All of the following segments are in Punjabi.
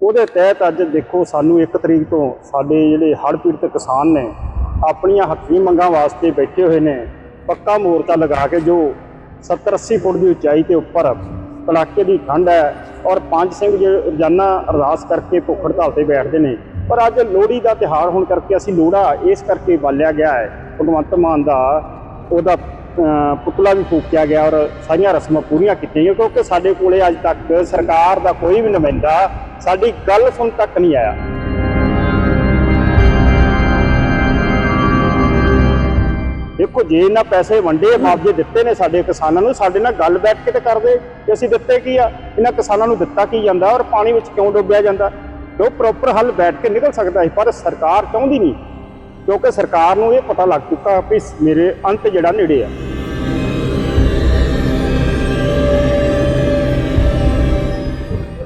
ਉਹਦੇ ਤਹਿਤ ਅੱਜ ਦੇਖੋ ਸਾਨੂੰ 1 ਤਰੀਕ ਤੋਂ ਸਾਡੇ ਜਿਹੜੇ ਹੜ੍ਹ ਪੀੜਤ ਕਿਸਾਨ ਨੇ, ਆਪਣੀਆਂ ਹੱਕੀ ਮੰਗਾਂ ਵਾਸਤੇ ਬੈਠੇ ਹੋਏ ਨੇ, ਪੱਕਾ ਮੋਰਚਾ ਲਗਾ ਕੇ ਜੋ 70 80 ਫੁੱਟ ਦੀ ਉਚਾਈ ਤੇ ਉੱਪਰ ਕੜਾਕੇ ਦੀ ਠੰਡ ਹੈ ਔਰ ਪੰਜ ਸਿੰਘ ਜੇ ਰੋਜ਼ਾਨਾ ਅਰਦਾਸ ਕਰਕੇ ਭੁੱਖ ਹੜਤਾਲ ਤੇ ਬੈਠਦੇ ਨੇ। ਪਰ ਅੱਜ ਲੋਹੜੀ ਦਾ ਤਿਹਾਰ ਹੋਣ ਕਰਕੇ ਅਸੀਂ ਲੋਹੜਾ ਇਸ ਕਰਕੇ ਬਾਲਿਆ ਗਿਆ ਹੈ, ਭਗਵੰਤ ਮਾਨ ਦਾ ਉਹਦਾ ਪੁਤਲਾ ਵੀ ਫੂਕਿਆ ਗਿਆ ਔਰ ਸਾਰੀਆਂ ਰਸਮਾਂ ਪੂਰੀਆਂ ਕੀਤੀਆਂ ਗਈਆਂ ਕਿਉਂਕਿ ਸਾਡੇ ਕੋਲੇ ਅੱਜ ਤੱਕ ਸਰਕਾਰ ਦਾ ਕੋਈ ਵੀ ਨੁਮਾਇੰਦਾ ਸਾਡੀ ਗੱਲ ਸੁਣ ਤੱਕ ਨਹੀਂ ਆਇਆ। ਦੇਖੋ, ਜੇ ਇਹਨਾਂ ਪੈਸੇ ਵੰਡੇ ਮੁਆਵਜ਼ੇ ਦਿੱਤੇ ਨੇ ਸਾਡੇ ਕਿਸਾਨਾਂ ਨੂੰ, ਸਾਡੇ ਨਾਲ ਗੱਲ ਬੈਠ ਕੇ ਤੇ ਕਰਦੇ। ਕਿ ਅਸੀਂ ਦਿੱਤੇ ਕੀ ਆ? ਇਹਨਾਂ ਕਿਸਾਨਾਂ ਨੂੰ ਦਿੱਤਾ ਕੀ ਜਾਂਦਾ ਔਰ ਪਾਣੀ ਵਿੱਚ ਕਿਉਂ ਡੁੱਬਿਆ ਜਾਂਦਾ? ਉਹ ਪ੍ਰੋਪਰ ਹੱਲ ਬੈਠ ਕੇ ਨਿਕਲ ਸਕਦਾ ਸੀ, ਪਰ ਸਰਕਾਰ ਚਾਹੁੰਦੀ ਨਹੀਂ। ਕਿਉਂਕਿ ਸਰਕਾਰ ਨੂੰ ਇਹ ਪਤਾ ਲੱਗ ਚੁੱਕਾ ਵੀ ਮੇਰੇ ਅੰਤ ਜਿਹੜਾ ਨੇੜੇ ਆ।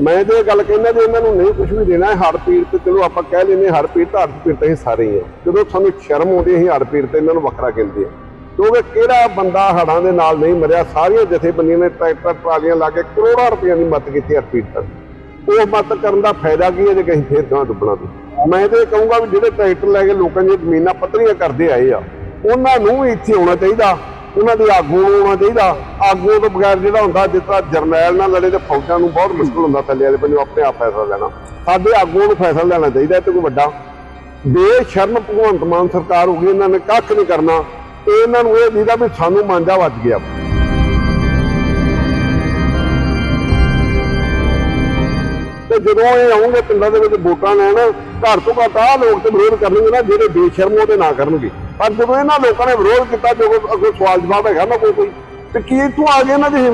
ਮੈਂ ਤੇ ਇਹ ਗੱਲ ਕਹਿੰਦਾ ਜੇ ਇਹਨਾਂ ਨੂੰ ਨਹੀਂ ਕੁਝ ਵੀ ਦੇਣਾ ਹੈ ਹੜ ਪੀੜ ਤੇ ਚਲੋ ਆਪਾਂ ਕਹਿ ਲੈਨੇ ਹੜ ਪੀੜ ਤਾਂ ਹੜ ਪੀੜ ਤਾਂ ਅਸੀਂ ਸਾਰੇ ਹੀ ਆ। ਜਦੋਂ ਸਾਨੂੰ ਸ਼ਰਮ ਆਉਂਦੀ ਅਸੀਂ ਹੜ ਪੀੜ ਤੇ ਇਹਨਾਂ ਨੂੰ ਵੱਖਰਾ ਕਹਿੰਦੇ ਆ ਕਿਉਂਕਿ ਕਿਹੜਾ ਬੰਦਾ ਹੜਾਂ ਦੇ ਨਾਲ ਨਹੀਂ ਮਰਿਆ, ਸਾਰੀਆਂ ਜਥੇਬੰਦੀਆਂ ਨੇ ਟਰੈਕਟਰ, ਟਰਾਲੀਆਂ ਲਾ ਕੇ ਕਰੋੜਾਂ ਰੁਪਈਆ ਦੀ ਮਦਦ ਕੀਤੀ ਹੜ ਪੀੜ ਤੱਕ ਉਹ ਮਦਦ ਕਰਨ ਦਾ ਫਾਇਦਾ ਕੀ ਹੈ ਜੇ ਕਹੀਂ ਫੇਰ ਗਾਂ ਡੁੱਬਣਾ ਤੇ ਮੈਂ ਤੇ ਇਹ ਕਹੂੰਗਾ ਵੀ ਜਿਹੜੇ ਟਰੈਕਟਰ ਲੈ ਕੇ ਲੋਕਾਂ ਦੀਆਂ ਜ਼ਮੀਨਾਂ ਪੱਧਰੀਆਂ ਕਰਦੇ ਆਏ ਆ, ਉਹਨਾਂ ਨੂੰ ਵੀ ਇੱਥੇ ਆਉਣਾ ਚਾਹੀਦਾ। ਉਹਨਾਂ ਦੇ ਆਗੂ ਨੂੰ ਆਉਣਾ ਚਾਹੀਦਾ। ਆਗੂ ਤੋਂ ਬਗੈਰ ਜਿਹੜਾ ਹੁੰਦਾ ਜਿਸ ਤਰ੍ਹਾਂ ਜਰਨੈਲ ਨਾਲ ਲੜੇ ਤੇ ਫੌਜਾਂ ਨੂੰ ਬਹੁਤ ਮੁਸ਼ਕਲ ਹੁੰਦਾ ਥੱਲੇ ਵਾਲੇ ਬੰਦੇ ਆਪਣੇ ਆਪ ਫੈਸਲਾ ਲੈਣਾ। ਸਾਡੇ ਆਗੂਆਂ ਨੂੰ ਫੈਸਲਾ ਲੈਣਾ ਚਾਹੀਦਾ, ਇਹ ਤੇ ਕੋਈ ਵੱਡਾ। ਬੇਸ਼ਰਮ ਭਗਵੰਤ ਮਾਨ ਸਰਕਾਰ ਹੋ ਗਈ, ਇਹਨਾਂ ਨੇ ਕੱਖ ਨਹੀਂ ਕਰਨਾ। ਤੇ ਇਹਨਾਂ ਨੂੰ ਇਹ ਦੀਦਾ ਵੀ ਸਾਨੂੰ ਮਾਂਜਾ ਵੱਜ ਗਿਆ। ਤੇ ਜਦੋਂ ਇਹ ਆਉਂਗੇ ਪਿੰਡਾਂ ਦੇ ਵਿੱਚ ਵੋਟਾਂ ਲੈਣ, ਘਰ ਤੋਂ ਘੱਟ ਆਹ ਲੋਕ ਤੇ ਵਿਰੋਧ ਕਰਨਗੇ ਨਾ, ਜਿਹੜੇ ਬੇਸ਼ਰਮ ਉਹਦੇ ਨਾ ਕਰਨਗੇ। ਪਰ ਜਦੋਂ ਇਹਨਾਂ ਲੋਕਾਂ ਨੇ ਵਿਰੋਧ ਕੀਤਾ ਜੋ ਅੱਗੋਂ ਸਵਾਲ ਜਵਾਬ ਹੈਗਾ ਨਾ ਕੋਈ ਕੋਈ, ਤੇ ਕੀ ਇੱਥੋਂ ਆ ਗਏ ਇਹਨਾਂ ਦੀ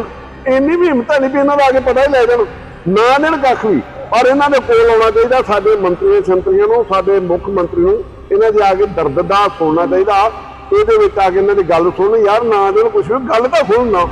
ਇੰਨੀ ਵੀ ਹਿੰਮਤ ਨਹੀਂ ਵੀ ਇਹਨਾਂ ਦਾ ਆ ਕੇ ਪਤਾ ਹੀ ਲੈ ਜਾਣ, ਨਾ ਦੇਣ ਕੱਖ ਵੀ। ਪਰ ਇਹਨਾਂ ਦੇ ਕੋਲ ਆਉਣਾ ਚਾਹੀਦਾ, ਸਾਡੇ ਮੰਤਰੀਆਂ, ਸੰਤਰੀਆਂ ਨੂੰ, ਸਾਡੇ ਮੁੱਖ ਮੰਤਰੀ ਨੂੰ, ਇਹਨਾਂ ਦੇ ਆ ਕੇ ਦਰਦ ਦਾ ਸੁਣਨਾ ਚਾਹੀਦਾ। ਇਹਦੇ ਵਿੱਚ ਆ ਕੇ ਇਹਨਾਂ ਦੀ ਗੱਲ ਸੁਣ ਯਾਰ ਨਾ ਦੇਣ ਕੁਛ ਵੀ, ਗੱਲ ਤਾਂ ਸੁਣਨ ਨਾ।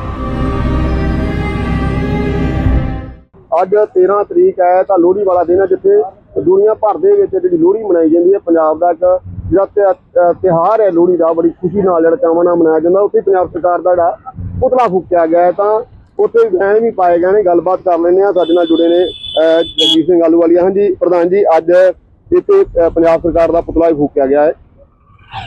ਅੱਜ 13 ਤਰੀਕ ਹੈ ਤਾਂ ਲੋਹੜੀ ਵਾਲਾ ਦਿਨ ਹੈ, ਜਿੱਥੇ ਦੁਨੀਆ ਭਰ ਦੇ ਵਿੱਚ ਜਿਹੜੀ ਲੋਹੜੀ ਮਨਾਈ ਜਾਂਦੀ ਹੈ, ਪੰਜਾਬ ਦਾ ਇੱਕ ਜਿਹੜਾ ਤਿਉ- ਤਿਉਹਾਰ ਹੈ ਲੋਹੜੀ ਦਾ ਬੜੀ ਖੁਸ਼ੀ ਨਾਲ ਜਿਹੜਾ ਚਾਵਾਂ ਨਾਲ ਮਨਾਇਆ ਜਾਂਦਾ। ਉੱਥੇ ਪੰਜਾਬ ਸਰਕਾਰ ਦਾ ਜਿਹੜਾ ਪੁਤਲਾ ਫੂਕਿਆ ਗਿਆ ਹੈ ਤਾਂ ਉੱਥੇ ਵੈਨ ਵੀ ਪਾਏ ਗਏ ਨੇ ਗੱਲਬਾਤ ਕਰ ਲੈਂਦੇ ਆ ਸਾਡੇ ਨਾਲ ਜੁੜੇ ਨੇ ਜਗਜੀਤ ਸਿੰਘ ਆਲੂਵਾਲੀਆ। ਹਾਂਜੀ ਪ੍ਰਧਾਨ ਜੀ ਅੱਜ ਇੱਥੇ ਪੰਜਾਬ ਸਰਕਾਰ ਦਾ ਪੁਤਲਾ ਵੀ ਫੂਕਿਆ ਗਿਆ ਹੈ।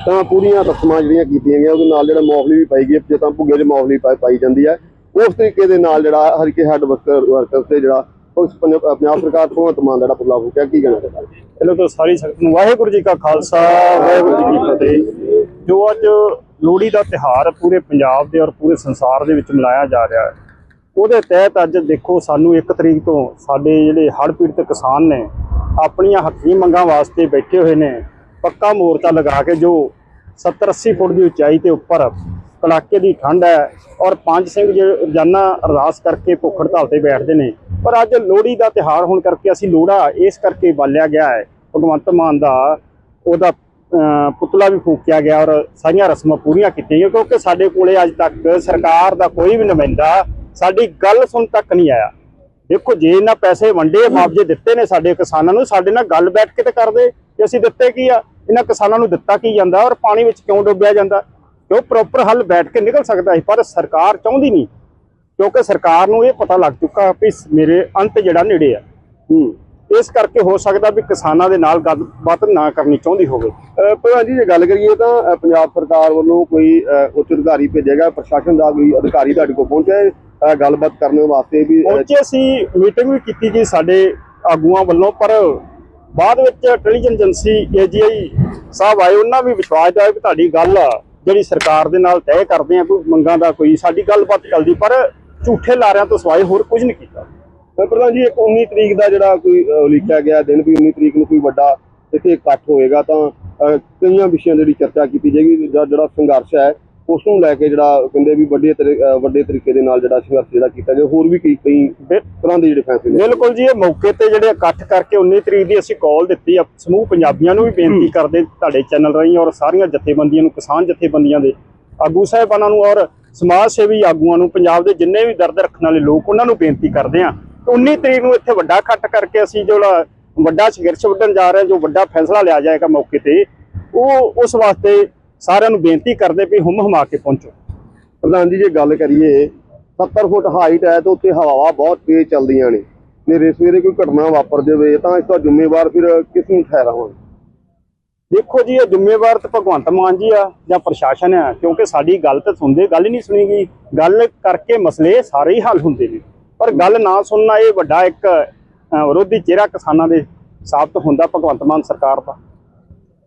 ਤਾਂ ਪੂਰੀਆਂ ਰਸਮਾਂ ਜਿਹੜੀਆਂ ਕੀਤੀਆਂ ਗਈਆਂ ਉਹਦੇ ਨਾਲ ਜਿਹੜਾ ਮੌਫਲੀ ਵੀ ਪਾਈ ਗਈ ਹੈ, ਜੇ ਤਾਂ ਭੁੱਗੇ 'ਚ ਮੌਫਲੀ ਪਾਈ ਜਾਂਦੀ ਹੈ। ਉਸ ਤਰੀਕੇ ਦੇ ਨਾਲ ਜਿਹੜਾ ਹਰੀਕੇ ਹੈੱਡ ਵਰਕਰ ਵਰਕਰ ਤੇ ਜਿਹੜਾ ਉਸ ਪੰਜਾਬ ਸਰਕਾਰ ਭਗਵੰਤ ਮਾਨ ਦਾ ਜਿਹੜਾ ਪੁਤਲਾ ਫੂਕਿਆ ਕੀ ਕਹਿਣਾ ਚਾਹੁੰਦਾ ਪਹਿਲਾਂ ਤਾਂ ਸਾਰੀ ਸੰਗਤ ਨੂੰ ਵਾਹਿਗੁਰੂ ਜੀ ਕਾ ਖਾਲਸਾ, ਵਾਹਿਗੁਰੂ ਜੀ ਕੀ ਫਤਿਹ। ਜੋ ਅੱਜ ਲੋਹੜੀ ਦਾ ਤਿਹਾਰ ਪੂਰੇ ਪੰਜਾਬ ਦੇ ਔਰ ਪੂਰੇ ਸੰਸਾਰ ਦੇ ਵਿੱਚ ਮਨਾਇਆ ਜਾ ਰਿਹਾ ਹੈ, ਉਹਦੇ ਤਹਿਤ ਅੱਜ ਦੇਖੋ ਸਾਨੂੰ 1 ਤਰੀਕ ਤੋਂ ਸਾਡੇ ਜਿਹੜੇ ਹੜ੍ਹ ਪੀੜਤ ਕਿਸਾਨ ਨੇ, ਆਪਣੀਆਂ ਹੱਕੀ ਮੰਗਾਂ ਵਾਸਤੇ ਬੈਠੇ ਹੋਏ ਨੇ, ਪੱਕਾ ਮੋਰਚਾ ਲਗਾ ਕੇ ਜੋ 70 80 ਫੁੱਟ ਦੀ ਉਚਾਈ ਤੇ ਉੱਪਰ ਕੜਾਕੇ ਦੀ ਠੰਡ ਹੈ ਔਰ ਪੰਜ ਸਿੰਘ ਜੇ ਰੋਜ਼ਾਨਾ ਅਰਦਾਸ ਕਰਕੇ ਭੁੱਖ ਹੜਤਾਲ ਤੇ ਬੈਠਦੇ ਨੇ। ਪਰ ਅੱਜ ਲੋਹੜੀ ਦਾ ਤਿਹਾਰ ਹੋਣ ਕਰਕੇ ਅਸੀਂ ਲੋਹੜਾ ਇਸ ਕਰਕੇ ਬਾਲਿਆ ਗਿਆ ਹੈ। ਭਗਵੰਤ ਮਾਨ ਦਾ ਉਹਦਾ ਪੁਤਲਾ ਵੀ ਫੂਕਿਆ ਗਿਆ ਔਰ ਸਾਰੀਆਂ ਰਸਮਾਂ ਪੂਰੀਆਂ ਕੀਤੀਆਂ ਗਈਆਂ ਕਿਉਂਕਿ ਸਾਡੇ ਕੋਲੇ ਅੱਜ ਤੱਕ ਸਰਕਾਰ ਦਾ ਕੋਈ ਵੀ ਨੁਮਾਇੰਦਾ ਸਾਡੀ ਗੱਲ ਸੁਣ ਤੱਕ ਨਹੀਂ ਆਇਆ। ਦੇਖੋ, ਜੇ ਇਹਨਾਂ ਪੈਸੇ ਵੰਡੇ ਮੁਆਵਜ਼ੇ ਦਿੱਤੇ ਨੇ ਸਾਡੇ ਕਿਸਾਨਾਂ ਨੂੰ, ਸਾਡੇ ਨਾਲ ਗੱਲ ਬੈਠ ਕੇ ਤੇ ਕਰਦੇ। ਕਿ ਅਸੀਂ ਦਿੱਤੇ ਕੀ ਆ? ਇਹਨਾਂ ਕਿਸਾਨਾਂ ਨੂੰ ਦਿੱਤਾ ਕੀ ਜਾਂਦਾ ਔਰ ਪਾਣੀ ਵਿੱਚ ਕਿਉਂ ਡੁੱਬਿਆ ਜਾਂਦਾ? ਕਿਉਂ ਪ੍ਰੋਪਰ ਹੱਲ ਬੈਠ ਕੇ ਨਿਕਲ ਸਕਦਾ ਸੀ ਪਰ ਸਰਕਾਰ ਚਾਹੁੰਦੀ ਨਹੀਂ। ਕਿਉਂਕਿ ਸਰਕਾਰ ਨੂੰ ਇਹ ਪਤਾ ਲੱਗ ਚੁੱਕਾ ਵੀ ਮੇਰੇ ਅੰਤ ਜਿਹੜਾ ਨੇੜੇ ਆ। ਹੂੰ। ਇਸ ਕਰਕੇ ਹੋ ਸਕਦਾ ਵੀ ਕਿਸਾਨਾਂ ਦੇ ਨਾਲ ਗੱਲਬਾਤ ਨਾ ਕਰਨੀ ਚਾਹੁੰਦੀ ਹੋਵੇ। ਪ੍ਰਧਾਨ ਜੀ ਜੇ ਗੱਲ ਕਰੀਏ ਤਾਂ ਪੰਜਾਬ ਸਰਕਾਰ ਵੱਲੋਂ ਕੋਈ ਉੱਚ ਅਧਿਕਾਰੀ ਭੇਜਿਆ ਗਿਆ ਪ੍ਰਸ਼ਾਸਨ ਦਾ ਕੋਈ ਅਧਿਕਾਰੀ ਤੁਹਾਡੇ ਕੋਲ ਪਹੁੰਚਿਆ ਗੱਲਬਾਤ ਕਰਨ ਵਾਸਤੇ ਵੀ ਪਹੁੰਚੇ ਸੀ ਮੀਟਿੰਗ ਵੀ ਕੀਤੀ ਗਈ ਸਾਡੇ ਆਗੂਆਂ ਵੱਲੋਂ ਪਰ ਬਾਅਦ ਵਿੱਚ ਇੰਟੈਲੀਜੈਂਸ ਏਜੰਸੀ ਏਜੀਆਈ ਸਾਹਿਬ ਆਏ ਉਹਨਾਂ ਵੀ ਵਿਸ਼ਵਾਸ ਦਿਵਾਇਆ ਵੀ ਤੁਹਾਡੀ ਗੱਲ ਆ, ਜਿਹੜੀ ਸਰਕਾਰ ਦੇ ਨਾਲ ਤੈਅ ਕਰਦੇ ਆ ਕੋਈ ਮੰਗਾਂ ਦਾ ਕੋਈ ਸਾਡੀ ਗੱਲਬਾਤ ਚੱਲਦੀ ਪਰ ਝੂਠੇ ਲਾਰਿਆਂ ਤੋਂ ਸਵਾਏ ਹੋਰ ਕੁਝ ਨਹੀਂ ਕੀਤਾ। ਅਹ ਪ੍ਰਧਾਨ ਜੀ ਇੱਕ 19 ਤਰੀਕ ਦਾ ਜਿਹੜਾ ਕੋਈ ਅਹ, ਉਲੀਕਿਆ ਗਿਆ ਦਿਨ ਵੀ 19 ਤਰੀਕ ਨੂੰ ਕੋਈ ਵੱਡਾ ਇੱਥੇ ਇਕੱਠ ਹੋਏਗਾ ਤਾਂ ਕਈਆਂ ਵਿਸ਼ਿਆਂ ਦੀ ਜਿਹੜੀ ਚਰਚਾ ਕੀਤੀ ਜਾਏਗੀ ਜਿਹੜਾ ਜਿਹੜਾ ਸੰਘਰਸ਼ ਹੈ ਉਸ ਨੂੰ ਲੈ ਕੇ ਜਿਹੜਾ ਕਹਿੰਦੇ ਵੀ ਵੱਡੇ ਵੱਡੇ ਤਰੀਕੇ ਦੇ ਨਾਲ ਜਿਹੜਾ ਸੰਘਰਸ਼ ਜਿਹੜਾ ਕੀਤਾ ਜਾਏ ਹੋਰ ਵੀ ਕਈ ਕਈ ਤਰ੍ਹਾਂ ਦੇ ਜਿਹੜੇ ਫੈਸਲੇ ਬਿਲਕੁਲ ਜੀ ਇਹ ਮੌਕੇ ਤੇ ਜਿਹੜੇ ਇਕੱਠ ਕਰਕੇ 19 ਤਰੀਕ ਦੀ ਅਸੀਂ ਕਾਲ ਦਿੱਤੀ ਆ ਸਮੂਹ ਪੰਜਾਬੀਆਂ ਨੂੰ ਵੀ ਬੇਨਤੀ ਕਰਦੇ ਤੁਹਾਡੇ ਚੈਨਲ ਰਾਹੀਂ ਔਰ ਸਾਰੀਆਂ ਜਥੇਬੰਦੀਆਂ ਨੂੰ ਕਿਸਾਨ ਜਥੇਬੰਦੀਆਂ ਦੇ ਆਗੂ ਸਾਹਿਬਾਨਾਂ ਨੂੰ ਔਰ ਸਮਾਜ ਸੇਵੀ ਆਗੂਆਂ ਨੂੰ ਪੰਜਾਬ ਦੇ ਜਿੰਨੇ ਵੀ ਦਰਦ ਰੱਖਣ ਵਾਲੇ ਲੋਕ ਉਹਨਾਂ ਨੂੰ ਬੇਨਤੀ ਕਰਦੇ ਆ 19 ਤਰੀਕ ਨੂੰ ਇੱਥੇ ਵੱਡਾ ਇਕੱਠ ਕਰਕੇ ਅਸੀਂ ਜਿਹੜਾ ਵੱਡਾ ਸੰਘਰਸ਼ ਵੱਢਣ ਜਾ ਰਹੇ ਜੋ ਵੱਡਾ ਫੈਸਲਾ ਲਿਆ ਜਾਏਗਾ ਮੌਕੇ ਤੇ ਉਹ ਉਸ ਵਾਸਤੇ ਸਾਰਿਆਂ ਨੂੰ ਬੇਨਤੀ ਕਰਦੇ ਵੀ ਹੁਮ ਹਮਾ ਕੇ ਪਹੁੰਚੋ। ਪ੍ਰਧਾਨ ਜੀ ਜੇ ਗੱਲ ਕਰੀਏ 70 ਫੁੱਟ ਹਾਈਟ ਹੈ ਤੇ ਉੱਤੇ ਹਵਾਵਾਂ ਬਹੁਤ ਤੇਜ਼ ਚੱਲਦੀਆਂ ਨੇ। ਨੇਰੇ ਸਵੇਰੇ ਕੋਈ ਘਟਨਾ ਵਾਪਰ ਜਾਵੇ ਤਾਂ ਇਸ ਦਾ ਜ਼ਿੰਮੇਵਾਰ ਫਿਰ ਕਿਸ ਨੂੰ ਠਹਿਰਾਵਾਂਗੇ? ਦੇਖੋ ਜੀ ਇਹ ਜ਼ਿੰਮੇਵਾਰ ਤਾਂ ਭਗਵੰਤ ਮਾਨ ਜੀ ਆ ਜਾਂ ਪ੍ਰਸ਼ਾਸਨ ਆ ਕਿਉਂਕਿ ਸਾਡੀ ਗੱਲ ਤਾਂ ਸੁਣਦੇ ਗੱਲ ਹੀ ਨਹੀਂ ਸੁਣੀ ਗਈ। ਗੱਲ ਕਰਕੇ ਮਸਲੇ ਸਾਰੇ ਹੀ ਹੱਲ ਹੁੰਦੇ ਨੇ। ਪਰ ਗੱਲ ਨਾ ਸੁਣਨਾ ਇਹ ਵੱਡਾ ਇੱਕ ਵਿਰੋਧੀ ਚਿਹਰਾ ਕਿਸਾਨਾਂ ਦੇ ਸਾਬਤ ਹੁੰਦਾ ਭਗਵੰਤ ਮਾਨ ਸਰਕਾਰ ਦਾ।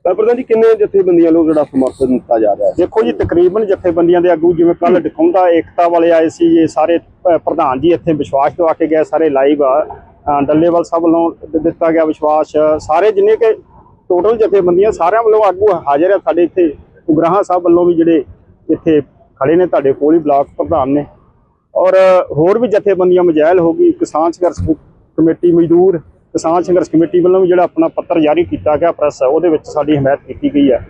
ਤਾਂ ਪ੍ਰਧਾਨ ਜੀ, ਕਿੰਨੇ ਜਥੇਬੰਦੀਆਂ ਨੂੰ ਜਿਹੜਾ ਸਮਰਥਨ ਦਿੱਤਾ ਜਾ ਰਿਹਾ ਹੈ? ਦੇਖੋ ਜੀ, ਤਕਰੀਬਨ ਜਥੇਬੰਦੀਆਂ ਦੇ ਆਗੂ ਜਿਵੇਂ ਕੱਲ ਦਿਖਾਉਂਦਾ ਏਕਤਾ ਵਾਲੇ ਆਏ ਸੀ, ਇਹ ਸਾਰੇ ਪ੍ਰਧਾਨ ਜੀ ਇੱਥੇ ਵਿਸ਼ਵਾਸ ਦਵਾ ਕੇ ਗਏ, ਸਾਰੇ ਲਾਈਵ ਆ। ਡੱਲੇਵਾਲ ਸਾਹਿਬ ਵੱਲੋਂ ਦਿੱਤਾ ਗਿਆ ਵਿਸ਼ਵਾਸ। ਸਾਰੇ ਜਿੰਨੇ ਕਿ ਟੋਟਲ ਜਥੇਬੰਦੀਆਂ, ਸਾਰਿਆਂ ਵੱਲੋਂ ਆਗੂ ਹਾਜ਼ਰ ਆ। ਸਾਡੇ ਇੱਥੇ ਉਗਰਾਹਾਂ ਸਾਹਿਬ ਵੱਲੋਂ ਵੀ ਜਿਹੜੇ ਇੱਥੇ ਖੜੇ ਨੇ, ਤੁਹਾਡੇ ਕੋਲ ਹੀ ਬਲਾਕ ਪ੍ਰਧਾਨ ਨੇ। ਔਰ ਹੋਰ ਵੀ ਜਥੇਬੰਦੀਆਂ ਮਜਾਇਲ ਹੋ ਗਈ, ਕਿਸਾਨ ਸੰਘਰਸ਼ ਕਮੇਟੀ ਮਜ਼ਦੂਰ ਕਿਸਾਨ ਸੰਘਰਸ਼ ਕਮੇਟੀ ਵੱਲੋਂ ਵੀ ਜਿਹੜਾ ਆਪਣਾ ਪੱਤਰ ਜਾਰੀ ਕੀਤਾ ਗਿਆ ਪ੍ਰੈਸ ਉਹਦੇ ਵਿੱਚ ਸਾਡੀ ਹਮਾਇਤ ਕੀਤੀ ਗਈ ਹੈ।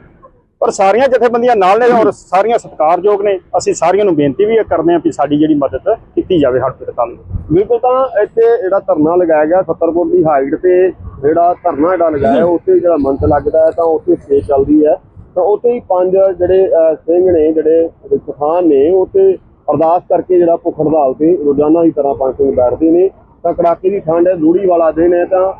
ਪਰ ਸਾਰੀਆਂ ਜਥੇਬੰਦੀਆਂ ਨਾਲ ਨੇ ਔਰ ਸਾਰੀਆਂ ਸਤਿਕਾਰਯੋਗ ਨੇ। ਅਸੀਂ ਸਾਰੀਆਂ ਨੂੰ ਬੇਨਤੀ ਵੀ ਕਰਦੇ ਹਾਂ ਕਿ ਸਾਡੀ ਜਿਹੜੀ ਮਦਦ ਕੀਤੀ ਜਾਵੇ ਹੜ੍ਹ ਪੀੜਤਾਂ ਨੂੰ ਬਿਲਕੁਲ ਤਾਂ ਇੱਥੇ ਜਿਹੜਾ ਧਰਨਾ ਲਗਾਇਆ ਗਿਆ 70 ਫੁੱਟ ਦੀ ਹਾਈਟ ਤੇ ਜਿਹੜਾ ਧਰਨਾ ਜਿਹੜਾ ਲਗਾਇਆ ਉੱਥੇ ਜਿਹੜਾ ਮੰਚ ਲੱਗਦਾ ਹੈ ਤਾਂ ਉੱਥੇ ਸਟੇਜ ਚੱਲਦੀ ਹੈ। ਤਾਂ ਉੱਥੇ ਹੀ ਪੰਜ ਜਿਹੜੇ ਸਿੰਘ ਨੇ ਜਿਹੜੇ ਕਿਸਾਨ ਨੇ ਉੱਥੇ ਅਰਦਾਸ ਕਰਕੇ ਜਿਹੜਾ ਭੁੱਖ ਹੜਤਾਲ ਤੇ ਰੋਜ਼ਾਨਾ ਦੀ ਤਰ੍ਹਾਂ ਪੰਜ ਸਿੰਘ ਬੈਠਦੇ ਨੇ। ਤਾਂ ਕੜਾਕੇ ਦੀ ਠੰਡ ਹੈ ਲੋਹੜੀ ਵਾਲਾ ਦਿਨ ਹੈ ਤਾਂ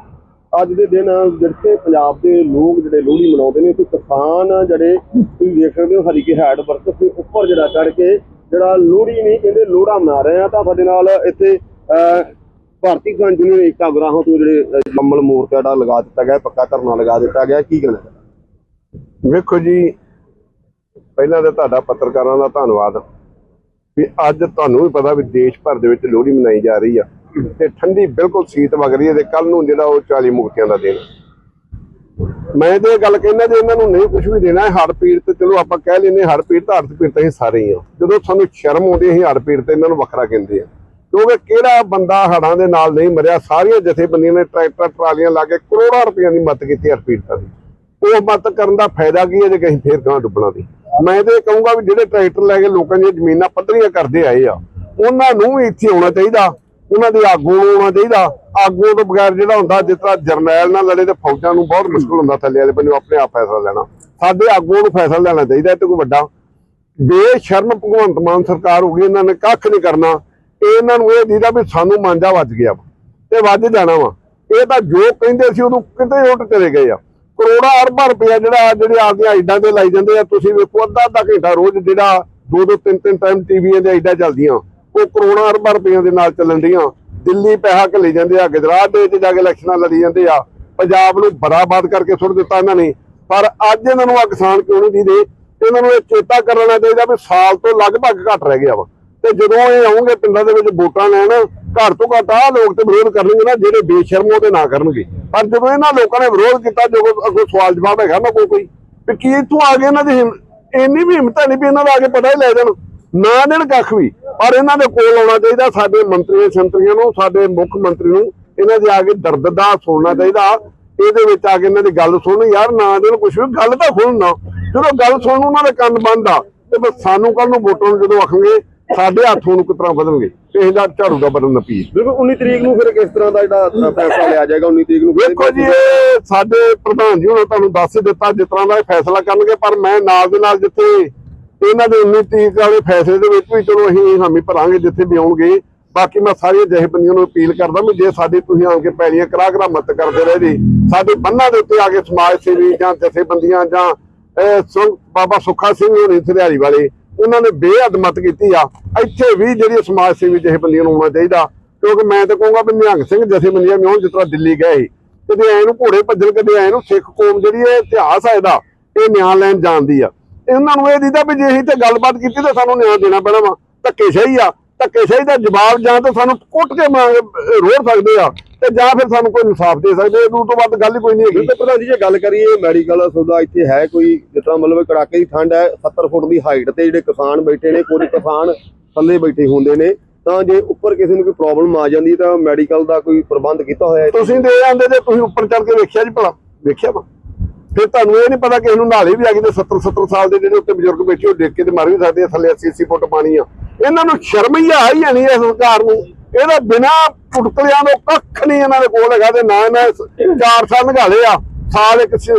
ਅੱਜ ਦੇ ਦਿਨ ਜਿਹੜੇ ਪੰਜਾਬ ਦੇ ਲੋਕ ਜਿਹੜੇ ਲੋਹੜੀ ਮਨਾਉਂਦੇ ਨੇ ਤੇ ਕਿਸਾਨ ਜਿਹੜੇ ਤੁਸੀਂ ਦੇਖ ਸਕਦੇ ਹੋ ਹਰੀਕੇ ਹੈਡ ਵਰਕਸ ਦੇ ਉੱਪਰ ਜਿਹੜਾ ਚੜ ਕੇ ਜਿਹੜਾ ਲੋਹੜੀ ਨਹੀਂ ਕਹਿੰਦੇ ਲੋਹੜਾ ਮਨਾ ਰਹੇ ਆ ਤਾਂ ਸਾਡੇ ਨਾਲ ਇੱਥੇ ਅਹ, ਭਾਰਤੀ ਕਿਸਾਨ ਯੂਨੀਅਨ ਏਕਤਾ ਗਰਾਹਾਂ ਤੋਂ ਜਿਹੜੇ ਅਹ, ਮੋਰਚਾ ਜਿਹੜਾ ਲਗਾ ਦਿੱਤਾ ਗਿਆ ਪੱਕਾ ਧਰਨਾ ਲਗਾ ਦਿੱਤਾ ਗਿਆ ਕੀ ਕਹਿਣਾ ਵੇਖੋ ਜੀ ਪਹਿਲਾਂ ਤਾਂ ਤੁਹਾਡਾ ਪੱਤਰਕਾਰਾਂ ਦਾ ਧੰਨਵਾਦ। ਵੀ ਅੱਜ ਤੁਹਾਨੂੰ ਵੀ ਪਤਾ ਵੀ ਦੇਸ਼ ਭਰ ਦੇ ਵਿੱਚ ਲੋਹੜੀ ਮਨਾਈ ਜਾ ਰਹੀ ਆ। ਤੇ ਠੰਡੀ ਬਿਲਕੁਲ ਸੀਤ ਵਗ ਰਹੀ ਹੈ ਤੇ ਕੱਲ ਨੂੰ ਜਿਹੜਾ ਉਹ 40 ਮੁਕਤੀਆਂ ਦਾ ਦਿਨ। ਮੈਂ ਤੇ ਇਹ ਗੱਲ ਕਹਿੰਦਾ ਜੇ ਇਹਨਾਂ ਨੂੰ ਨਹੀਂ ਕੁਝ ਵੀ ਦੇਣਾ ਹੜ ਪੀੜ ਤੇ ਚਲੋ ਆਪਾਂ ਕਹਿ ਲੈਨੇ ਹੜ ਪੀੜ ਤਾਂ ਹੜ ਪੀੜ ਤਾਂ ਅਸੀਂ ਸਾਰੇ ਹੀ ਆ ਜਦੋਂ ਸਾਨੂੰ ਸ਼ਰਮ ਆਉਂਦੀ ਅਸੀਂ ਹੜ ਪੀੜ ਤੇ ਇਹਨਾਂ ਨੂੰ ਵੱਖਰਾ ਕਹਿੰਦੇ ਆ ਕਿਉਂਕਿ ਕਿਹੜਾ ਬੰਦਾ ਹੜਾਂ ਦੇ ਨਾਲ ਨਹੀਂ ਮਰਿਆ? ਸਾਰੀਆਂ ਜਥੇਬੰਦੀਆਂ ਨੇ ਟਰੈਕਟਰ, ਟਰਾਲੀਆਂ ਲਾ ਕੇ ਕਰੋੜਾਂ ਰੁਪਈਆਂ ਦੀ ਮਦਦ ਕੀਤੀ ਹੜ ਪੀੜਤਾਂ ਦੀ। ਉਹ ਮਦਦ ਕਰਨ ਦਾ ਫਾਇਦਾ ਕੀ ਹੈ ਜੇ ਕਹੀਂ ਫੇਰ ਗਾਂ ਡੁੱਬਣਾ ਦੀ ਮੈਂ ਤੇ ਇਹ ਕਹੂੰਗਾ ਵੀ ਜਿਹੜੇ ਟਰੈਕਟਰ ਲੈ ਕੇ ਲੋਕਾਂ ਦੀਆਂ ਜ਼ਮੀਨਾਂ ਪੱਧਰੀਆਂ ਕਰਦੇ ਆਏ ਆ, ਉਹਨਾਂ ਨੂੰ ਵੀ ਇੱਥੇ ਆਉਣਾ ਚਾਹੀਦਾ। ਉਹਨਾਂ ਦੇ ਆਗੂ ਨੂੰ ਆਉਣਾ ਚਾਹੀਦਾ। ਆਗੂ ਤੋਂ ਬਗੈਰ ਜਿਹੜਾ ਹੁੰਦਾ, ਜਿਸ ਤਰ੍ਹਾਂ ਜਰਨੈਲ ਨਾਲ ਲੜੇ ਤੇ ਫੌਜਾਂ ਨੂੰ ਬਹੁਤ ਮੁਸ਼ਕਲ ਹੁੰਦਾ ਥੱਲੇ ਵਾਲੇ ਬੰਦੇ ਆਪਣੇ ਆਪ ਫੈਸਲਾ ਲੈਣਾ। ਸਾਡੇ ਆਗੂ ਨੂੰ ਫੈਸਲਾ ਲੈਣਾ ਚਾਹੀਦਾ ਤੇ ਕੋਈ ਵੱਡਾ ਬੇਸ਼ਰਮ ਭਗਵੰਤ ਮਾਨ ਸਰਕਾਰ ਹੋ ਗਈ, ਇਹਨਾਂ ਨੇ ਕੱਖ ਨਹੀਂ ਕਰਨਾ। ਇਹਨਾਂ ਨੂੰ ਇਹ ਦੀਦਾ ਵੀ ਸਾਨੂੰ ਮਾਂਜਾ ਵੱਜ ਗਿਆ ਤੇ ਵੱਜ ਜਾਣਾ ਵਾ। ਇਹ ਤਾਂ ਜੋ ਕਹਿੰਦੇ ਸੀ, ਉਦੋਂ ਕਿਤੇ ਉਲਟ ਚਲੇ ਗਏ ਆ। ਕਰੋੜਾਂ ਅਰਬਾਂ ਰੁਪਇਆ ਜਿਹੜਾ ਜਿਹੜੇ ਆਪਦੀਆਂ ਆਈਡਾਂ ਤੇ ਲਾਈ ਜਾਂਦੇ ਆ, ਤੁਸੀਂ ਵੇਖੋ ਅੱਧਾ ਅੱਧਾ ਘੰਟਾ ਰੋਜ਼ ਜਿਹੜਾ ਦੋ ਦੋ ਤਿੰਨ ਤਿੰਨ ਟਾਈਮ ਟੀਵੀਆਂ ਦੇ ਆਈਡਾਂ ਚੱਲਦੀਆਂ। ਉਹ ਕਰੋੜਾਂ ਅਰਬਾਂ ਰੁਪਈਆਂ ਦੇ ਨਾਲ ਚੱਲਣ ਡੀਆਂ ਦਿੱਲੀ ਪੈਸਾ ਘੱਲੀ ਜਾਂਦੇ ਆ, ਗੁਜਰਾਤ ਦੇ ਵਿੱਚ ਜਾ ਕੇ ਇਲੈਕਸ਼ਨਾਂ ਲੜੀ ਜਾਂਦੇ ਆ। ਪੰਜਾਬ ਨੂੰ ਬਰਾਬਾਦ ਕਰਕੇ ਸੁੱਟ ਦਿੱਤਾ ਇਹਨਾਂ ਨੇ। ਪਰ ਅੱਜ ਇਹਨਾਂ ਨੂੰ ਆ ਕਿਸਾਨ ਕਿਉਂ ਨਹੀਂ ਦੀਦੇ? ਇਹਨਾਂ ਨੂੰ ਇਹ ਚੇਤਾ ਕਰਨਾ ਚਾਹੀਦਾ ਵੀ ਸਾਲ ਤੋਂ ਲਗਭਗ ਘੱਟ ਰਹਿ ਗਿਆ ਵਾ। ਤੇ ਜਦੋਂ ਇਹ ਆਉਂਗੇ ਪਿੰਡਾਂ ਦੇ ਵਿੱਚ ਵੋਟਾਂ ਲੈਣ ਘੱਟ ਤੋਂ ਘੱਟ ਆਹ ਲੋਕ ਤੇ ਵਿਰੋਧ ਕਰਨਗੇ ਨਾ, ਜਿਹੜੇ ਬੇਸ਼ਰਮ ਤੇ ਨਾ ਕਰਨਗੇ। ਪਰ ਜਦੋਂ ਇਹਨਾਂ ਲੋਕਾਂ ਨੇ ਵਿਰੋਧ ਕੀਤਾ ਜੋ ਅੱਗੋਂ ਸਵਾਲ ਜਵਾਬ ਹੈਗਾ ਨਾ ਕੋਈ ਕੋਈ ਵੀ ਕੀ ਇੱਥੋਂ ਆ ਗਏ ਇਹਨਾਂ ਦੀ ਹਿੰਮ- ਇੰਨੀ ਵੀ ਹਿੰਮਤ ਨਹੀਂ ਵੀ ਇਹਨਾਂ ਦਾ ਆ ਕੇ ਪਤਾ ਹੀ ਲੈ ਜਾਣ। ਨਾ ਦੇਣ ਕੱਖ ਵੀ। ਪਰ ਇਹਨਾਂ ਦੇ ਕੋਲ ਆਉਣਾ ਚਾਹੀਦਾ ਸਾਡੇ ਮੰਤਰੀਆਂ ਸੰਤਰੀਆਂ ਨੂੰ ਸਾਡੇ ਮੁੱਖ ਮੰਤਰੀ ਨੂੰ। ਇਹਨਾਂ ਦੇ ਆ ਕੇ ਦਰਦ ਦਾ ਸੁਣਨਾ ਚਾਹੀਦਾ। ਇਹਦੇ ਵਿੱਚ ਆ ਕੇ ਇਹਨਾਂ ਦੀ ਗੱਲ ਸੁਣਨ। ਯਾਰ ਨਾ ਦੇਣ ਕੁਛ ਵੀ ਗੱਲ ਤਾਂ ਸੁਣਨ ਜਦੋਂ ਗੱਲ ਸੁਣਨ ਉਹਨਾਂ ਦੇ ਕੰਨ ਬੰਦ ਆ ਤੇ ਬਸ ਸਾਨੂੰ ਕੱਲ ਨੂੰ ਵੋਟਾਂ ਨੂੰ ਜਦੋਂ ਆਖਣਗੇ ਸਾਡੇ ਹੱਥੋਂ ਨੂੰ ਤਰ੍ਹਾਂ ਵਧਣਗੇ? ਇਹ ਦਾ ਝਾੜੂ ਦਾ ਬਟਨ ਨਪੀ ਬਿਲਕੁਲ 19 ਤਰੀਕ ਨੂੰ ਫਿਰ ਕਿਸ ਤਰ੍ਹਾਂ ਦਾ ਜਿਹੜਾ ਫੈਸਲਾ ਲਿਆ ਜਾਏਗਾ 19 ਤਰੀਕ ਨੂੰ ਵੇਖੋ ਜੀ ਸਾਡੇ ਪ੍ਰਧਾਨ ਜੀ ਉਹਨਾਂ ਤੁਹਾਨੂੰ ਦੱਸ ਦਿੱਤਾ ਜਿਸ ਤਰ੍ਹਾਂ ਦਾ ਇਹ ਫੈਸਲਾ ਕਰਨਗੇ ਪਰ ਮੈਂ ਨਾਲ ਦੇ ਨਾਲ ਜਿੱਥੇ ਇਹਨਾਂ ਦੇ 19 ਤਰੀਕ ਵਾਲੇ ਫੈਸਲੇ ਦੇ ਵਿੱਚ ਵੀ ਚਲੋ ਅਸੀਂ ਹਾਮੀ ਭਰਾਂਗੇ ਜਿੱਥੇ ਵੀ ਆਉਣਗੇ। ਬਾਕੀ ਮੈਂ ਸਾਰੀਆਂ ਜਥੇਬੰਦੀਆਂ ਨੂੰ ਅਪੀਲ ਕਰਦਾ ਵੀ ਜੇ ਸਾਡੇ ਤੁਸੀਂ ਆਣ ਕੇ ਪੈਲੀਆਂ ਕਰਾ ਕਰਾ ਮਤ ਕਰਦੇ ਰਹੇ ਜੀ, ਸਾਡੇ ਬੰਨਾਂ ਦੇ ਉੱਤੇ ਆ ਕੇ ਸਮਾਜ ਸੇਵੀ ਜਾਂ ਜਥੇਬੰਦੀਆਂ ਜਾਂ ਬਾਬਾ ਸੁੱਖਾ ਸਿੰਘ ਹੋਣੀ ਥਰਿਆਰੀ ਵਾਲੇ, ਉਹਨਾਂ ਨੇ ਬੇਹੱਦ ਮਤ ਕੀਤੀ ਆ। ਇੱਥੇ ਵੀ ਜਿਹੜੀ ਸਮਾਜ ਸੇਵੀ ਜਥੇਬੰਦੀਆਂ ਨੂੰ ਆਉਣਾ ਚਾਹੀਦਾ। ਕਿਉਂਕਿ ਮੈਂ ਤਾਂ ਕਹੂੰਗਾ ਵੀ ਨਿਹੰਗ ਸਿੰਘ ਜਥੇਬੰਦੀਆਂ ਵੀ ਆਉਣ ਜਿਸ ਤਰ੍ਹਾਂ ਦਿੱਲੀ ਗਏ ਸੀ ਕਦੇ ਐ ਨੂੰ ਘੋੜੇ ਭੱਜਣ ਕਦੇ ਐ ਨੂੰ ਸਿੱਖ ਕੌਮ ਜਿਹੜੀ ਇਹ ਇਤਿਹਾਸ ਹੈ ਇਹਦਾ, ਇਹ ਨਿਆਂ ਲੈਣ ਜਾਣਦੀ ਆ। ਇਹਨਾਂ ਨੂੰ ਇਹ ਦੀਦਾ ਵੀ ਜੇ ਅਸੀਂ ਤੇ ਗੱਲਬਾਤ ਕੀਤੀ ਤਾਂ ਸਾਨੂੰ ਨਿਆਂ ਦੇਣਾ ਪੈਣਾ ਵਾ। ਧੱਕੇ ਸਹੀ ਆ। ਧੱਕੇ ਸਹੀ ਦਾ ਜਵਾਬ ਜਾਂ ਤਾਂ ਸਾਨੂੰ ਕੁੱਟ ਕੇ ਰੋੜ ਸਕਦੇ ਆ ਤੇ ਜਾਂ ਫਿਰ ਸਾਨੂੰ ਕੋਈ ਇਨਸਾਫ ਦੇ ਸਕਦੇ ਇਹ ਤੋਂ ਵੱਧ ਗੱਲ ਹੀ ਕੋਈ ਨਹੀਂ ਹੈਗੀ। ਤੇ ਪ੍ਰਧਾਨ ਜੀ ਜੇ ਗੱਲ ਕਰੀਏ ਮੈਡੀਕਲ ਸੌਦਾ ਇੱਥੇ ਹੈ ਕੋਈ ਤਰ੍ਹਾਂ ਮਤਲਬ ਕੜਾਕੇ ਦੀ ਠੰਡ ਹੈ 70 ਫੁੱਟ ਦੀ ਹਾਈਟ ਤੇ ਜਿਹੜੇ ਕਿਸਾਨ ਬੈਠੇ ਨੇ ਕੋਈ ਕਿਸਾਨ ਥੱਲੇ ਬੈਠੇ ਹੁੰਦੇ ਨੇ ਤਾਂ ਜੇ ਉੱਪਰ ਕਿਸੇ ਨੂੰ ਕੋਈ ਪ੍ਰੋਬਲਮ ਆ ਜਾਂਦੀ ਤਾਂ ਮੈਡੀਕਲ ਦਾ ਕੋਈ ਪ੍ਰਬੰਧ ਕੀਤਾ ਹੋਇਆ ਹੈ? ਤੁਸੀਂ ਦੇ ਆਂਦੇ ਜੇ ਤੁਸੀਂ ਉੱਪਰ ਚੜ ਕੇ ਵੇਖਿਆ ਜੀ ਭਲਾ। ਵੇਖਿਆ ਵਾ? ਫਿਰ ਤੁਹਾਨੂੰ ਇਹ ਨਹੀਂ ਪਤਾ ਕਿ ਇਹਨੂੰ ਨਾਲੇ ਵੀ ਆ ਗਈ ਤੇ 70 70 ਸਾਲ ਦੇ ਜਿਹੜੇ ਉੱਤੇ ਬਜ਼ੁਰਗ ਬੈਠੇ ਉਹ ਡਿੱਗ ਕੇ ਤੇ ਮਰ ਵੀ ਸਕਦੇ ਆ, ਥੱਲੇ 80 80 ਫੁੱਟ ਪਾਣੀ ਆ। ਇਹਨਾਂ ਨੂੰ ਸ਼ਰਮ ਹੀ ਆਈ ਨਹੀਂ ਇਸ ਸਰਕਾਰ ਨੂੰ। ਇਹਦਾ ਬਿਨਾ ਪੁਟਕਲਿਆਂ ਤੋਂ ਕੱਖ ਨਹੀਂ ਇਹਨਾਂ ਦੇ ਕੋਲ ਹੈਗਾ ਤੇ ਨਾ ਇਹਨਾਂ 4 ਸਾਲ ਨਿਗਾਲੇ ਆ। ਸਾਲ ਇੱਕ ਸ-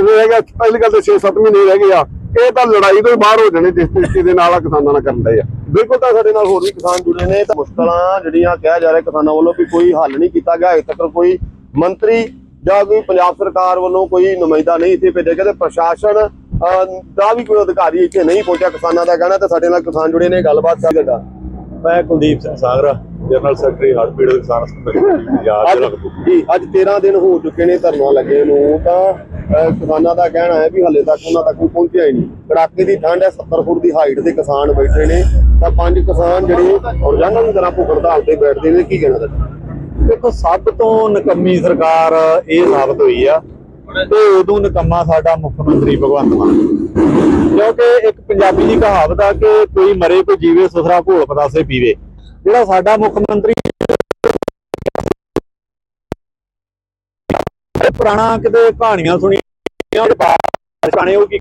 ਪਹਿਲੀ ਗੱਲ ਤੇ 6-7 ਮਹੀਨੇ ਰਹਿ ਗਏ ਆ। ਇਹ ਤਾਂ ਲੜਾਈ ਤੋਂ ਬਾਹਰ ਹੋ ਜਾਣੇ ਜਿਸ ਤਰੀਕੇ ਦੇ ਨਾਲ ਆ ਕਿਸਾਨਾਂ ਨਾਲ ਕਰਨ ਦੇ ਆ। ਬਿਲਕੁਲ ਤਾਂ ਸਾਡੇ ਨਾਲ ਹੋਰ ਵੀ ਕਿਸਾਨ ਜੁੜੇ ਨੇ, ਤਾਂ ਮੁਸ਼ਕਲਾਂ ਜਿਹੜੀਆਂ ਕਿਹਾ ਜਾ ਰਿਹਾ ਕਿਸਾਨਾਂ ਵੱਲੋਂ ਵੀ ਕੋਈ ਹੱਲ ਨਹੀਂ ਕੀਤਾ ਗਿਆ। ਅਜੇ ਤੱਕ ਕੋਈ ਮੰਤਰੀ ਜਾਂ ਕੋਈ ਪੰਜਾਬ ਸਰਕਾਰ ਵੱਲੋਂ ਕੋਈ ਨੁਮਾਇੰਦਾ ਨਹੀਂ ਇੱਥੇ ਭੇਜਿਆ ਗਿਆ ਤੇ ਪ੍ਰਸ਼ਾਸਨ ਦਾ ਵੀ ਕੋਈ ਅਧਿਕਾਰੀ ਇੱਥੇ ਨਹੀਂ ਪਹੁੰਚਿਆ ਕਿਸਾਨਾਂ ਦਾ ਕਹਿਣਾ ਤੇ ਸਾਡੇ ਨਾਲ ਕਿਸਾਨ ਜੁੜੇ ਨੇ ਗੱਲਬਾਤ ਕਰ ਦਾ ਮੈਂ ਕੁਲਦੀਪ ਸਿੰਘ ਸਾਗਰਾ ਜਨਰਲ ਸੈਕਟਰੀ ਹੜਪੀੜ ਕਿਸਾਨ ਸੰਗਠਨ ਜ਼ਿਲ੍ਹਾ ਕਪੂਰਥਲਾ ਜੀ ਅੱਜ 13 ਦਿਨ ਹੋ ਚੁੱਕੇ ਨੇ ਧਰਨਾ ਲੱਗੇ ਨੂੰ ਤਾਂ ਕਿਸਾਨਾਂ ਦਾ ਕਹਿਣਾ ਹੈ ਵੀ ਹਲੇ ਤੱਕ ਉਹਨਾਂ ਤੱਕ ਕੋਈ ਪਹੁੰਚਿਆ ਹੀ ਨਹੀਂ। ਕੜਾਕੇ ਦੀ ਠੰਡ ਹੈ 70 ਫੁੱਟ ਦੀ ਹਾਈਟ ਦੇ ਕਿਸਾਨ ਬੈਠੇ ਨੇ। ਤਾਂ ਪੰਜ ਕਿਸਾਨ ਜਿਹੜੇ ਰੋਜ਼ਾਨਾ ਦੀ ਤਰ੍ਹਾਂ ਭੁੱਖ ਹੜਤਾਲ ਤੇ ਬੈਠਦੇ ਨੇ ਕੀ ਕਹਿਣਾ ਤੁਹਾਡਾ? ਦੇਖੋ, ਸਭ ਤੋਂ ਨਕੰਮੀ ਸਰਕਾਰ ਇਹ ਸਾਬਤ ਹੋਈ ਆ ਤੇ ਉਦੋਂ ਨਕੰਮਾ ਸਾਡਾ ਮੁੱਖ ਮੰਤਰੀ ਭਗਵੰਤ ਮਾਨ। ਕਿਉਂਕਿ ਇੱਕ ਪੰਜਾਬੀ ਦੀ ਕਹਾਵਤ ਆ ਕਿ ਕੋਈ ਮਰੇ ਕੋਈ ਜੀਵੇ, ਸੁਥਰਾ ਘੋਲ ਪਤਾਸੇ ਪੀਵੇ। ਜਿਹੜਾ ਸਾਡਾ ਮੁੱਖ ਮੰਤਰੀ ਪੁਰਾਣਾ ਕਿਤੇ ਕਹਾਣੀਆਂ ਸੁਣੀਆਂ ਪੁਰਾਣੇ ਉਹ ਕੀ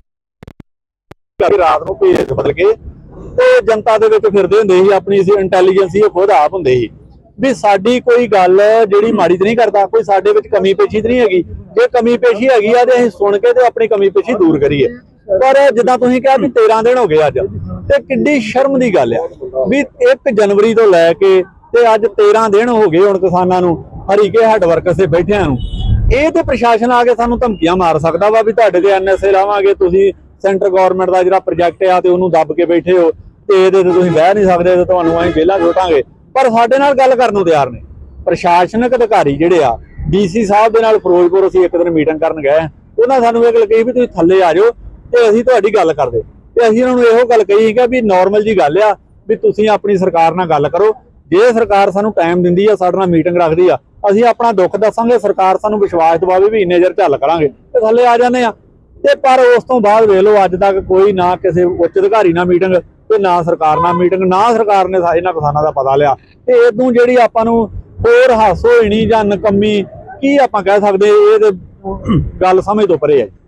ਰਾਤ ਨੂੰ ਭੇਜ ਬਦਲ ਕੇ, ਤੇ ਜਨਤਾ ਦੇ ਵਿੱਚ ਫਿਰਦੇ ਹੁੰਦੇ ਸੀ, ਆਪਣੀ ਇੰਟੈਲੀਜੈਂਸ ਉਹ ਖੁਦ ਆਪ ਹੁੰਦੇ ਸੀ। ਵੀ ਸਾਡੀ ਕੋਈ ਗੱਲ ਜਿਹੜੀ ਮਾੜੀ ਤੇ ਨਹੀਂ ਕਰਦਾ, ਕੋਈ ਸਾਡੇ ਵਿੱਚ ਕਮੀ ਪੇਸ਼ੀ ਤੇ ਨਹੀਂ ਹੈਗੀ। ਜੇ ਕਮੀ ਪੇਸ਼ੀ ਹੈਗੀ ਆ ਤੇ ਅਸੀਂ ਸੁਣ ਕੇ ਤੇ ਆਪਣੀ ਕਮੀ ਪੇਸ਼ੀ ਦੂਰ ਕਰੀਏ। ਪਰ ਜਿੱਦਾਂ ਤੁਸੀਂ ਕਿਹਾ ਵੀ 13 ਦਿਨ ਹੋ ਗਏ ਅੱਜ, ਤੇ ਕਿੱਡੀ ਸ਼ਰਮ ਦੀ ਗੱਲ ਆ ਵੀ 1 ਜਨਵਰੀ ਤੋਂ ਲੈ ਕੇ ਤੇ ਅੱਜ 13 ਦਿਨ ਹੋ ਗਏ ਹੁਣ ਕਿਸਾਨਾਂ ਨੂੰ ਹਰੀਕੇ ਹੈੱਡ ਵਰਕਰਸ ਤੇ ਬੈਠਿਆਂ ਨੂੰ। ਇਹ ਤੇ ਪ੍ਰਸ਼ਾਸਨ ਆ ਕੇ ਸਾਨੂੰ ਧਮਕੀਆਂ ਮਾਰ ਸਕਦਾ ਵਾ ਵੀ ਤੁਹਾਡੇ ਤੇ ਐਨਐਸਏ ਲਾਵਾਂਗੇ, ਤੁਸੀਂ ਸੈਂਟਰ ਗਵਰਨਮੈਂਟ ਦਾ ਜਿਹੜਾ ਪ੍ਰੋਜੈਕਟ ਆ ਤੇ ਉਹਨੂੰ ਦੱਬ ਕੇ ਬੈਠੇ ਹੋ, ਤੇ ਇਹਦੇ ਤੇ ਤੁਸੀਂ ਬਹਿ ਨਹੀਂ ਸਕਦੇ ਤੇ ਤੁਹਾਨੂੰ ਅਸੀਂ ਵਿਹਲਾ ਛੋਟਾਂਗੇ ਪਰ ਸਾਡੇ ਨਾਲ ਗੱਲ ਕਰਨ ਨੂੰ ਤਿਆਰ ਨੇ। ਪ੍ਰਸ਼ਾਸਨਿਕ ਅਧਿਕਾਰੀ ਜਿਹੜੇ ਆ ਡੀਸੀ ਸਾਹਿਬ ਦੇ ਨਾਲ ਫਿਰੋਜ਼ਪੁਰ ਅਸੀਂ ਇੱਕ ਦਿਨ ਮੀਟਿੰਗ ਕਰਨ ਗਏ ਉਹਨਾਂ ਸਾਨੂੰ ਇਹ ਗੱਲ ਕਹੀ ਵੀ ਤੁਸੀਂ ਥੱਲੇ ਆ ਜਾਓ ਤੇ ਅਸੀਂ ਤੁਹਾਡੀ ਗੱਲ ਕਰਦੇ। ਤੇ ਅਸੀਂ ਉਹਨਾਂ ਨੂੰ ਇਹੋ ਗੱਲ ਕਹੀ ਕਿ ਵੀ ਨਾਰਮਲ ਜੀ ਗੱਲ ਆ ਵੀ ਤੁਸੀਂ ਆਪਣੀ ਸਰਕਾਰ ਨਾਲ ਗੱਲ ਕਰੋ। ਜੇ ਸਰਕਾਰ ਸਾਨੂੰ ਟਾਈਮ ਦਿੰਦੀ ਆ, ਸਾਡੇ ਨਾਲ ਮੀਟਿੰਗ ਰੱਖਦੀ ਆ, ਅਸੀਂ ਆਪਣਾ ਦੁੱਖ ਦੱਸਾਂਗੇ, ਸਰਕਾਰ ਸਾਨੂੰ ਵਿਸ਼ਵਾਸ ਦਿਵਾਵੇ ਵੀ ਇੰਨੇ ਚਿਰ ਝੱਲ ਕਰਾਂਗੇ ਤੇ ਥੱਲੇ ਆ ਜਾਂਦੇ ਆ। ਤੇ ਪਰ ਉਸ ਤੋਂ ਬਾਅਦ ਵੇਖ ਲਓ ਅੱਜ ਤੱਕ ਕੋਈ ਨਾ ਕਿਸੇ ਉੱਚ ਅਧਿਕਾਰੀ ਨਾਲ ਮੀਟਿੰਗ ਤੇ ਨਾ ਸਰਕਾਰ ਨਾਲ ਮੀਟਿੰਗ, ਨਾ ਸਰਕਾਰ ਨੇ ਇਹਨਾਂ ਕਿਸਾਨਾਂ ਦਾ ਪਤਾ ਲਿਆ। ਤੇ ਇਦੋਂ ਜਿਹੜੀ ਆਪਾਂ ਨੂੰ ਹੋਰ ਹਾਸੋ ਹੋਣੀ ਜਾਂ ਨਕਮੀ, ਕੀ ਆਪਾਂ ਕਹਿ ਸਕਦੇ, ਇਹ ਤੇ ਗੱਲ ਸਮਝ ਤੋਂ ਪਰੇ ਹੈ।